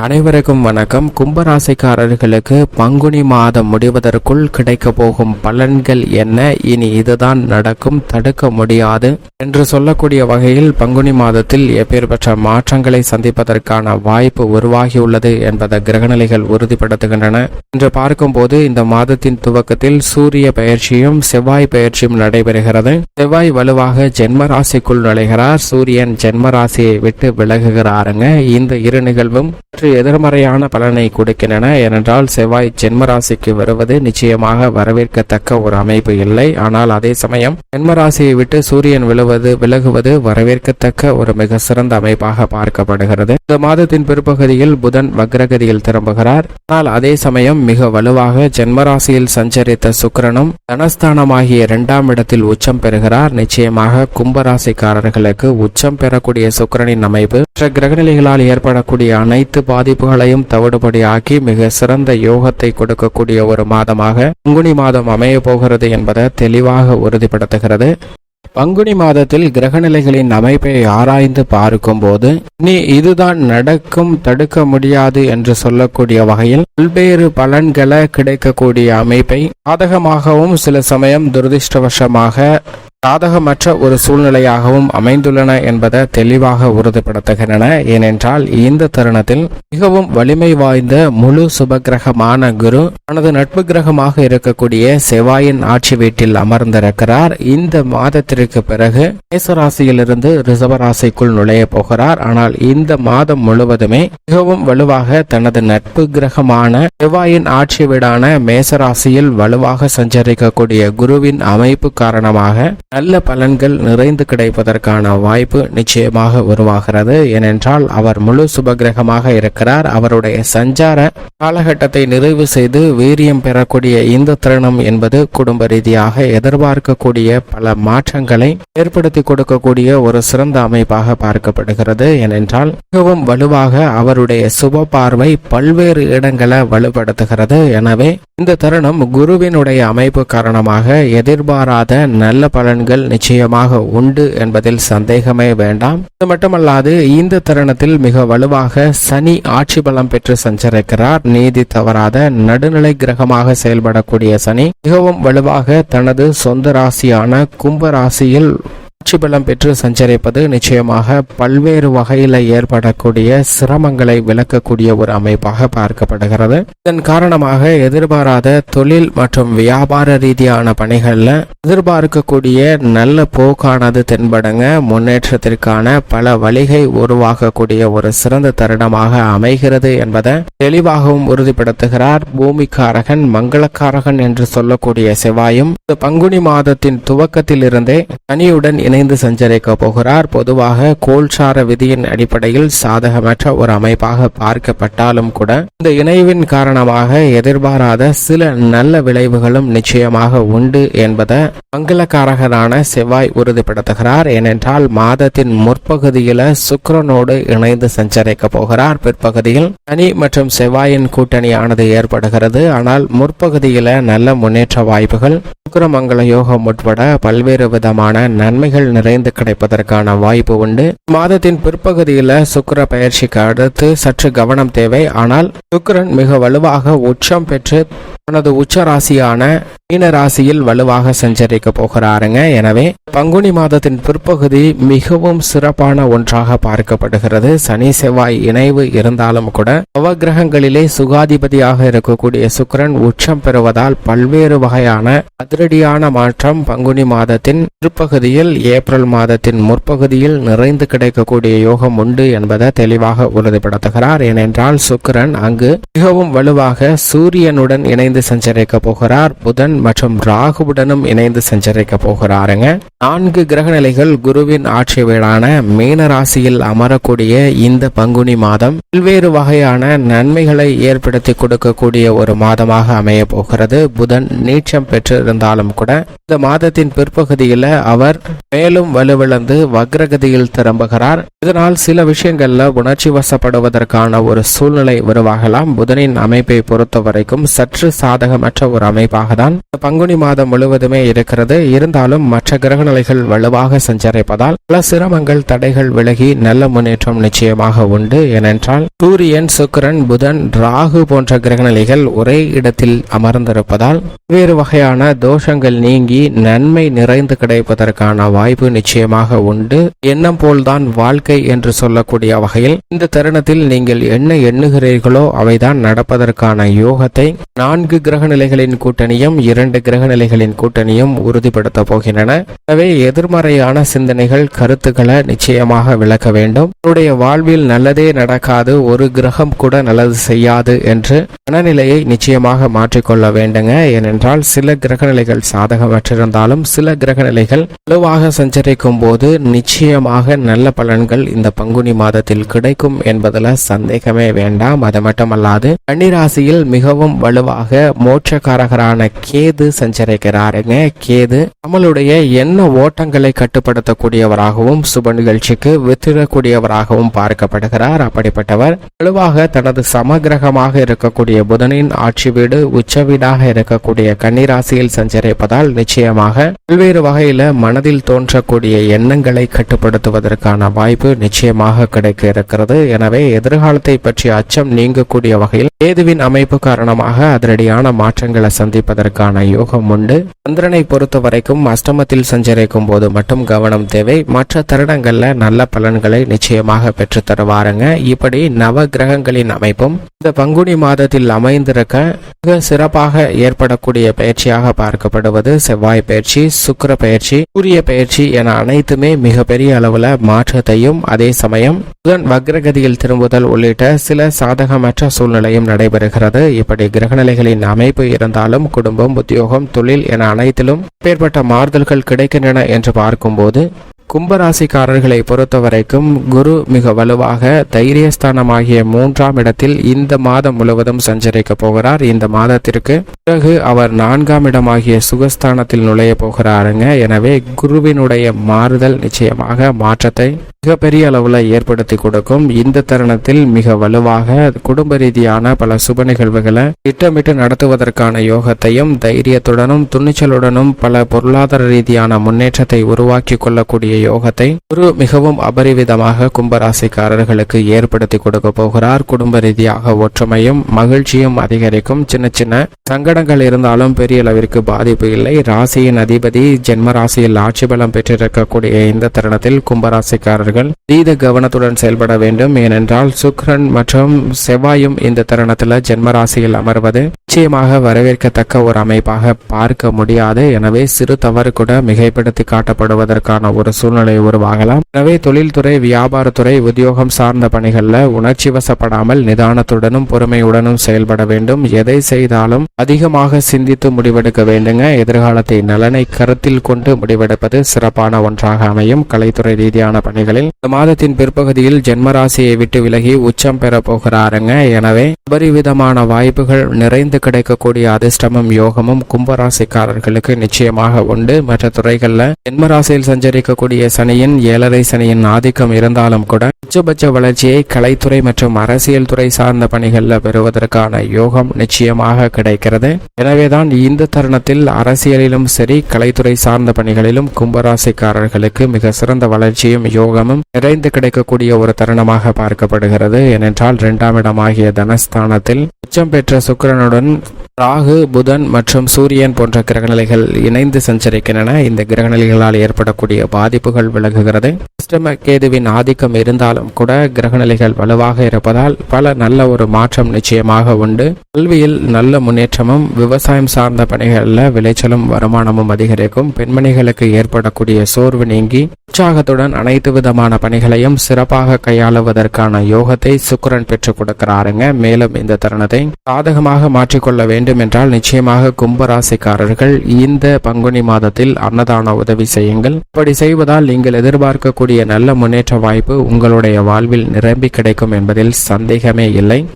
அனைவருக்கும் வணக்கம். கும்பராசிக்காரர்களுக்கு பங்குனி மாதம் முடிவதற்குள் கிடைக்க போகும் பலன்கள் என்ன? இனி இதுதான் நடக்கும். தடுக்க முடியாது. என்று சொல்லக்கூடிய வகையில் பங்குனி மாதத்தில் எப்பேற்பட்ட மாற்றங்களை சந்திப்பதற்கான வாய்ப்பு உருவாகியுள்ளது என்பதை கிரகநிலைகள் உறுதிப்படுத்துகின்றன. என்று பார்க்கும்போது இந்த மாதத்தின் துவக்கத்தில் சூரிய பயிற்சியும் செவ்வாய் பயிற்சியும் நடைபெறுகிறது. செவ்வாய் வலுவாக ஜென்மராசிக்குள் நுழைகிறார். சூரியன் ஜென்மராசியை விட்டு விலகுகிறாருங்க. இந்த இரு நிகழ்வும் எதிர்மறையான பலனை கொடுக்கின்றன. ஏனென்றால் செவ்வாய் ஜென்மராசிக்கு வருவது நிச்சயமாக வரவேற்கத்தக்க ஒரு அமைப்பு இல்லை. ஆனால் அதே சமயம் ஜென்மராசியை விட்டு சூரியன் விழுவது விலகுவது வரவேற்கத்தக்க ஒரு மிக சிறந்த அமைப்பாக பார்க்கப்படுகிறது. இந்த மாதத்தின் பிற்பகுதியில் புதன் வக்ரகதியில் திரும்புகிறார். ஆனால் அதே சமயம் மிக வலுவாக ஜென்மராசியில் சஞ்சரித்த சுக்கிரனும் தனஸ்தானமாகிய இரண்டாம் இடத்தில் உச்சம் பெறுகிறார். நிச்சயமாக கும்பராசிக்காரர்களுக்கு உச்சம் பெறக்கூடிய சுக்கிரனின் அமைப்பு மற்ற கிரகநிலைகளால் ஏற்படக்கூடிய அனைத்து பாதிப்புகளையும் தவிடுபடியாக்கி மிக சிறந்த யோகத்தை கொடுக்கக்கூடிய ஒரு மாதமாக பங்குனி மாதம் அமைய போகிறது என்பதை தெளிவாக உறுதிப்படுத்துகிறது. பங்குனி மாதத்தில் கிரகநிலைகளின் அமைப்பை ஆராய்ந்து பார்க்கும்போது நீ இதுதான் நடக்கும் தடுக்க முடியாது என்று சொல்லக்கூடிய வகையில் பல்வேறு பலன்களை கிடைக்கக்கூடிய அமைப்பை சாதகமாகவும் சில சமயம் துரதிருஷ்டவசமாக சாதகமற்ற ஒரு சூழ்நிலையாகவும் அமைந்துள்ளன என்பதை தெளிவாக உறுதிப்படுத்துகின்றன. ஏனென்றால் இந்த தருணத்தில் மிகவும் வலிமை வாய்ந்த முழு சுபகிரகமான குரு தனது நட்பு கிரகமாக இருக்கக்கூடிய செவ்வாயின் ஆட்சி வீட்டில் அமர்ந்திருக்கிறார். இந்த மாதத்திற்கு பிறகு மேசராசியிலிருந்து ரிசவராசிக்குள் நுழைய போகிறார். ஆனால் இந்த மாதம் முழுவதுமே மிகவும் வலுவாக தனது நட்பு கிரகமான செவ்வாயின் ஆட்சி வீடான மேசராசியில் வலுவாக சஞ்சரிக்கக்கூடிய குருவின் அமைப்பு காரணமாக நல்ல பலன்கள் நிறைந்து கிடைப்பதற்கான வாய்ப்பு நிச்சயமாக உருவாகிறது. ஏனென்றால் அவர் முழு சுபகிரகமாக இருக்கிறார். அவருடைய சஞ்சார காலகட்டத்தை நிறைவு செய்து வீரியம் பெறக்கூடிய இந்த தருணம் என்பது குடும்ப ரீதியாக எதிர்பார்க்கக்கூடிய பல மாற்றங்களை ஏற்படுத்தி கொடுக்கக்கூடிய ஒரு சிறந்த அமைப்பாக பார்க்கப்படுகிறது. ஏனென்றால் மிகவும் வலுவாக அவருடைய சுப பார்வை பல்வேறு இடங்களை வலுப்படுத்துகிறது. எனவே இந்த தருணம் குருவினுடைய அமைப்பு காரணமாக எதிர்பாராத நல்ல பலன்கள் நிச்சயமாக உண்டு என்பதில் சந்தேகமே வேண்டாம். இது மட்டுமல்லாது இந்த தருணத்தில் மிக வலுவாக சனி ஆட்சி பலம் பெற்று சஞ்சரிக்கிறார். நீதி தவறாத நடுநிலை கிரகமாக செயல்படக்கூடிய சனி மிகவும் வலுவாக தனது சொந்த ராசியான கும்ப ராசியில் ஆட்சி பலம் பெற்று சஞ்சரிப்பது நிச்சயமாக பல்வேறு வகையில் ஏற்படக்கூடிய சிரமங்களை விளக்கக்கூடிய ஒரு அமைப்பாக பார்க்கப்படுகிறது. இதன் காரணமாக எதிர்பாராத தொழில் மற்றும் வியாபார ரீதியான பணிகளில் எதிர்பார்க்கக்கூடிய நல்ல போக்கானது தென்படுங்க முன்னேற்றத்திற்கான பல வழிகை உருவாகக்கூடிய ஒரு சிறந்த தருணமாக அமைகிறது என்பதை தெளிவாகவும் உறுதிப்படுத்துகிறார். பூமிக்காரகன் மங்களக்காரகன் என்று சொல்லக்கூடிய செவ்வாயும் பங்குனி மாதத்தின் துவக்கத்திலிருந்தே தனியுடன் இணைந்து சஞ்சரிக்க போகிறார். பொதுவாக கோல்சார விதியின் அடிப்படையில் சாதகமற்ற ஒரு அமைப்பாக பார்க்கப்பட்டாலும் கூட இந்த இணைவின் காரணமாக எதிர்பாராத சில நல்ல விளைவுகளும் நிச்சயமாக உண்டு என்பதை மங்களக்காரகரான செவ்வாய் உறுதிப்படுத்துகிறார். ஏனென்றால் மாதத்தின் முற்பகுதியில சுக்கரனோடு இணைந்து சஞ்சரிக்க போகிறார். பிற்பகுதியில் சனி மற்றும் செவ்வாயின் கூட்டணியானது ஏற்படுகிறது. ஆனால் முற்பகுதியில நல்ல முன்னேற்ற வாய்ப்புகள் சுக்கரமங்கல யோகம் உட்பட பல்வேறு விதமான நன்மைகள் நிறைந்து கிடைப்பதற்கான வாய்ப்பு உண்டு. மாதத்தின் பிற்பகுதியில சுக்கிர பயிற்சிக்கு அடுத்து சற்று கவனம் தேவை. ஆனால் சுக்கிரன் மிக வலுவாக உச்சம் பெற்று தனது உச்ச ராசியான மீன ராசியில் வலுவாக சஞ்சரிக்க போகிறாருங்க. எனவே பங்குனி மாதத்தின் பிற்பகுதி மிகவும் சிறப்பான ஒன்றாக பார்க்கப்படுகிறது. சனி செவ்வாய் இணைவு இருந்தாலும் கூட நவகிரகங்களிலே சுகாதிபதியாக இருக்கக்கூடிய சுக்கிரன் உச்சம் பெறுவதால் பல்வேறு வகையான அதிரடியான மாற்றம் பங்குனி மாதத்தின் பிற்பகுதியில் ஏப்ரல் மாதத்தின் முற்பகுதியில் நிறைந்து கிடைக்கக்கூடிய யோகம் உண்டு என்பதை தெளிவாக உறுதிப்படுத்துகிறார். ஏனென்றால் சுக்கிரன் அங்கு மிகவும் வலுவாக சூரியனுடன் இணைந்து சஞ்சரிக்க போகிறார். புதன் மற்றும் ராகுவுடனும் இணைந்து சஞ்சரிக்க போகிறாருங்க. நான்கு கிரகநிலைகள் குருவின் ஆட்சி வீடான மீன ராசியில் அமரக்கூடிய இந்த பங்குனி மாதம் பல்வேறு வகையான நன்மைகளை ஏற்படுத்தி கொடுக்கக்கூடிய ஒரு மாதமாக அமைய போகிறது. புதன் நீச்சம் பெற்றிருந்தாலும் கூட இந்த மாதத்தின் பிற்பகுதியில அவர் மேலும் வலுவிழந்து வக்ரகதியில் திரும்புகிறார். இதனால் சில விஷயங்கள்ல உணர்ச்சி வசப்படுவதற்கான ஒரு சூழ்நிலை உருவாகலாம். புதனின் அமைப்பை பொறுத்த வரைக்கும் சற்று சாதகமற்ற ஒரு அமைப்பாக தான் பங்குனி மாதம் முழுவதுமே இருக்கிறது. இருந்தாலும் மற்ற கிரகநிலைகள் வலுவாக சஞ்சரிப்பதால் பல சிரமங்கள் தடைகள் விலகி நல்ல முன்னேற்றம் நிச்சயமாக உண்டு. ஏனென்றால் சூரியன் சுக்கிரன் புதன் ராகு போன்ற கிரகநிலைகள் ஒரே இடத்தில் அமர்ந்திருப்பதால் வேறு வகையான தோஷங்கள் நீங்கி நன்மை நிறைந்து கிடைப்பதற்கான வாய்ப்பு நிச்சயமாக உண்டு. எண்ணம் போல்தான் வாழ்க்கை என்று சொல்லக்கூடிய வகையில் இந்த தருணத்தில் நீங்கள் என்ன எண்ணுகிறீர்களோ அவைதான் நடப்பதற்கான யோகத்தை நான்கு கிரக நிலைகளின் கூட்டணியும் இரண்டு கிரக நிலைகளின் கூட்டணியும் உறுதிப்படுத்தப் போகின்றன. எனவே எதிர்மறையான சிந்தனைகள் கருத்துக்களை நிச்சயமாக விளக்க வேண்டும். உன்னுடைய வாழ்வில் நல்லதே நடக்காது ஒரு கிரகம் கூட நல்லது செய்யாது என்று மனநிலையை நிச்சயமாக மாற்றிக்கொள்ள வேண்டுங்க. ஏனென்றால் சில கிரகநிலைகள் சாதகமற்றிருந்தாலும் சில கிரகநிலைகள் வலுவாக சஞ்சரிக்கும் போது நிச்சயமாக நல்ல பலன்கள் இந்த பங்குனி மாதத்தில் கிடைக்கும் என்பதுல சந்தேகமே வேண்டாம். அது மட்டுமல்லாது கன்னிராசியில் மிகவும் வலுவாக மோட்சக்காரகரான கேது சஞ்சரிக்கிறாருங்க. கேது நம்மளுடைய எண்ண ஓட்டங்களை கட்டுப்படுத்தக்கூடியவராகவும் சுப நிகழ்ச்சிக்கு வித்திடக்கூடியவராகவும் பார்க்கப்படுகிறார். அப்படிப்பட்டவர் வலுவாக தனது சமகிரகமாக இருக்கக்கூடிய புதனின் ஆட்சி வீடு உச்ச வீடாக இருக்கக்கூடிய கன்னிராசியில் சஞ்சரிப்பதால் நிச்சயமாக பல்வேறு வகையில மனதில் தோன்றக்கூடிய எண்ணங்களை கட்டுப்படுத்துவதற்கான வாய்ப்பு நிச்சயமாக கிடைக்க இருக்கிறது எனவே எதிர்காலத்தை பற்றிய அச்சம் நீங்கக்கூடிய வகையில் கேதுவின் அமைப்பு காரணமாக அதிரடியான மாற்றங்களை சந்திப்பதற்கான யோகம் உண்டு சந்திரனை பொறுத்த வரைக்கும் அஷ்டமத்தில் சஞ்சரிக்கும் போது மட்டும் கவனம் தேவை. மற்ற தருணங்கள்ல நல்ல பலன்களை நிச்சயமாக பெற்று தருவாருங்க. இப்படி நவ கிரகங்களின் அமைப்பும் இந்த பங்குனி மாதத்தில் அமைந்திருக்க மிக சிறப்பாக ஏற்படக்கூடிய பயிற்சியாக பார்க்கப்படுவது செவ்வாய் பயிற்சி சுக்கிர பயிற்சி சூரிய பயிற்சி என அனைத்துமே மிகப்பெரிய அளவுல மாற்றத்தையும் அதே சமயம் புதன் வக்ரகதியில் திரும்புதல் உள்ளிட்ட சில சாதகமற்ற சூழ்நிலையும் நடைபெறுகிறது. இப்படி கிரகநிலைகளின் அமைப்பு இருந்தாலும் குடும்பம் உத்தியோகம் தொழில் என அனைத்திலும் பேர்பட்ட மாறுதல்கள் கிடைக்கின்றன என்று பார்க்கும்போது கும்பராசிக்காரர்களை பொறுத்த வரைக்கும் குரு மிக வலுவாக தைரியஸ்தானமாகிய மூன்றாம் இடத்தில் இந்த மாதம் முழுவதும் சஞ்சரிக்க போகிறார். இந்த மாதத்திற்கு பிறகு அவர் நான்காம் இடமாகிய சுகஸ்தானத்தில் நுழைய போகிறாருங்க. எனவே குருவினுடைய மாறுதல் நிச்சயமாக மாற்றத்தை மிகப்பெரிய அளவுல ஏற்படுத்தி கொடுக்கும். இந்த தருணத்தில் மிக வலுவாக குடும்ப ரீதியான பல சுப நிகழ்வுகளை திட்டமிட்டு நடத்துவதற்கான யோகத்தையும் தைரியத்துடனும் துணிச்சலுடனும் பல பொருளாதார ரீதியான முன்னேற்றத்தை உருவாக்கி கொள்ளக்கூடிய யோகத்தை குரு மிகவும் அபரிவிதமாக கும்பராசிக்காரர்களுக்கு ஏற்படுத்தி கொடுக்க போகிறார். குடும்ப ரீதியாக ஒற்றுமையும் மகிழ்ச்சியும் அதிகரிக்கும். சின்ன சின்ன சங்கடங்கள் இருந்தாலும் பெரிய அளவிற்கு பாதிப்பு இல்லை. ராசியின் அதிபதி ஜென்ம ராசியில் ஆட்சி பலம் பெற்றிருக்கக்கூடிய இந்த தருணத்தில் கும்பராசிக்காரர்கள் அவர்கள் தீத கவனத்துடன் செயல்பட வேண்டும். ஏனென்றால் சுக்ரன் மற்றும் செவ்வாயும் இந்த தருணத்தில் ஜென்மராசியில் அமர்வது நிச்சயமாக வரவேற்கத்தக்க ஒரு அமைப்பாக பார்க்க முடியாது. எனவே சிறு தவறு கூட மிகைப்படுத்தி காட்டப்படுவதற்கான ஒரு சூழ்நிலை உருவாகலாம். எனவே தொழில்துறை வியாபாரத்துறை உத்தியோகம் சார்ந்த பணிகளில் உணர்ச்சி வசப்படாமல் நிதானத்துடனும் பொறுமையுடனும் செயல்பட வேண்டும். எதை செய்தாலும் அதிகமாக சிந்தித்து முடிவெடுக்க வேண்டுங்க. எதிர்காலத்தை நலனை கருத்தில் கொண்டு முடிவெடுப்பது சிறப்பான ஒன்றாக அமையும். கலைத்துறை ரீதியான பணிகளை பணிகளில் இந்த மாதத்தின் பிற்பகுதியில் ஜென்மராசியை விட்டு விலகி உச்சம் பெற போகிறாருங்க. எனவே அபரிவிதமான வாய்ப்புகள் நிறைந்து கிடைக்கக்கூடிய அதிர்ஷ்டமும் யோகமும் கும்பராசிக்காரர்களுக்கு நிச்சயமாக உண்டு. மற்ற துறைகளில் ஜென்மராசியில் சஞ்சரிக்கக்கூடிய சனியின் ஏழரை சனியின் ஆதிக்கம் இருந்தாலும் கூட உச்சபட்ச வளர்ச்சியை கலைத்துறை மற்றும் அரசியல் துறை சார்ந்த பணிகளில் பெறுவதற்கான யோகம் நிச்சயமாக கிடைக்கிறது. எனவேதான் இந்த தருணத்தில் அரசியலிலும் சரி கலைத்துறை சார்ந்த பணிகளிலும் கும்பராசிக்காரர்களுக்கு மிக சிறந்த வளர்ச்சியும் யோகமும் நிறைந்து கிடைக்கக்கூடிய ஒரு தருணமாக பார்க்கப்படுகிறது. ஏனென்றால் இரண்டாம் இடமாகிய தனஸ்தானத்தில் உச்சம் பெற்ற சுக்கிரனுடன் ராகு புதன் மற்றும் சூரியன் போன்ற கிரகநிலைகள் இணைந்து சஞ்சரிக்கின்றன. இந்த கிரகநிலைகளால் ஏற்படக்கூடிய பாதிப்புகள் விலகுகிறது. அஷ்டம கேதுவின் ஆதிக்கம் இருந்தாலும் கூட கிரகநிலைகள் வலுவாக இருப்பதால் பல நல்ல ஒரு மாற்றம் நிச்சயமாக உண்டு. கல்வியில் நல்ல முன்னேற்றமும் விவசாயம் சார்ந்த பணிகளில் விளைச்சலும் வருமானமும் அதிகரிக்கும். பெண்மணிகளுக்கு ஏற்படக்கூடிய சோர்வு நீங்கி உற்சாகத்துடன் அனைத்து விதமான பணிகளையும் சிறப்பாக கையாளுவதற்கான யோகத்தை சுக்கரன் பெற்றுக் கொடுக்கிறாருங்க. மேலும் இந்த தருணத்தை சாதகமாக மாற்றிக்கொள்ள வேண்டும். என்றால் நிச்சயமாக கும்பராசிக்காரர்கள் இந்த பங்குனி மாதத்தில் அன்னதான உதவி செய்யுங்கள். இப்படி செய்வதால் நீங்கள் எதிர்பார்க்கக்கூடிய நல்ல முன்னேற்ற வாய்ப்பு உங்களுடைய வாழ்வில் நிரம்பி கிடைக்கும் என்பதில் சந்தேகமே இல்லை.